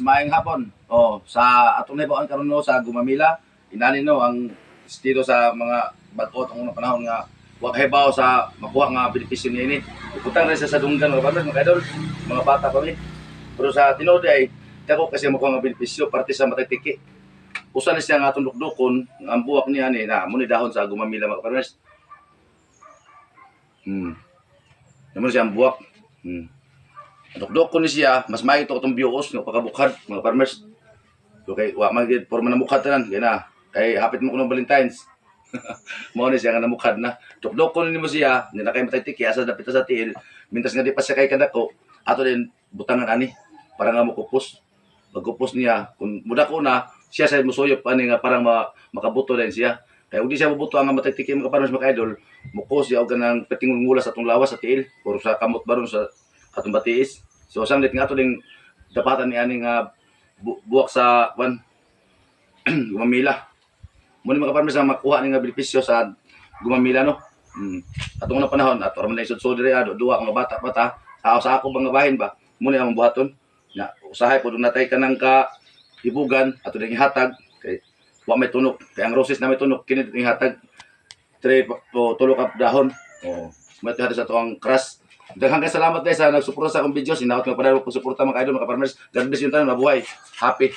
maayong hapon. Oh, sa atong naibawan karon no sa Gumamila, inani no ang estilo sa mga bag-o tong unang panahon nga wa kahibaw sa makuha nga benepisyo niya ini. Iputang rin sa sa dunggan mga partners, mga idol, mga bata pa mi. Pero sa tinuod ay dako kasi makuha nga benepisyo parte sa matagtiki. Usa ni siya nga atong dukdukon ang buwak niya ni na muni dahon sa Gumamila mga partners. Hmm. Naman siya ang buwak. Hmm. Dok-dok ko ni siya, mas may ito itong bios ng pagkabukhad, mga farmers. So kay wa man gid forma na mukhad tanan, kay na. Kay hapit mo ko ng Valentines. Mao ni siya nga namukhad na. Dok-dok ko ni mo siya, ni na kay matay tiki asa dapit sa tiil. Mintas nga di pa siya kay kadako, ato din butangan ani para nga mukupos. Pagkupos niya, kung muda ko na, siya sa musuyop ani nga parang ma, makabuto din siya. Kaya udi siya mabuto ang matay tiki mga farmers mga idol, mukos siya og ganang petingul ngula sa atong lawas sa tiil, puro sa kamot baron sa atong batiis. So sanglit nga to ding dapatan ni ani nga bu- buwak sa kwan gumamila. Muna farmers ang makuha ni nga benepisyo sa gumamila no. Hmm. Atong na panahon ra man isod sod diri ado duwa mga bata pa ta. Sa sa ako mga bahin ba. Muna ang buhaton. Na usahay pud natay kanang ka ibugan ato ding ihatag kay wa may tunok kay ang roses na may tunok kini ding ihatag tre po tulo ka dahon. Oh, may sa tuwang crush Daghang salamat guys sa nagsuporta sa akong videos. Inaot nga pa rin suporta mga idol, mga farmers. God bless yung tanan, mabuhay. Happy.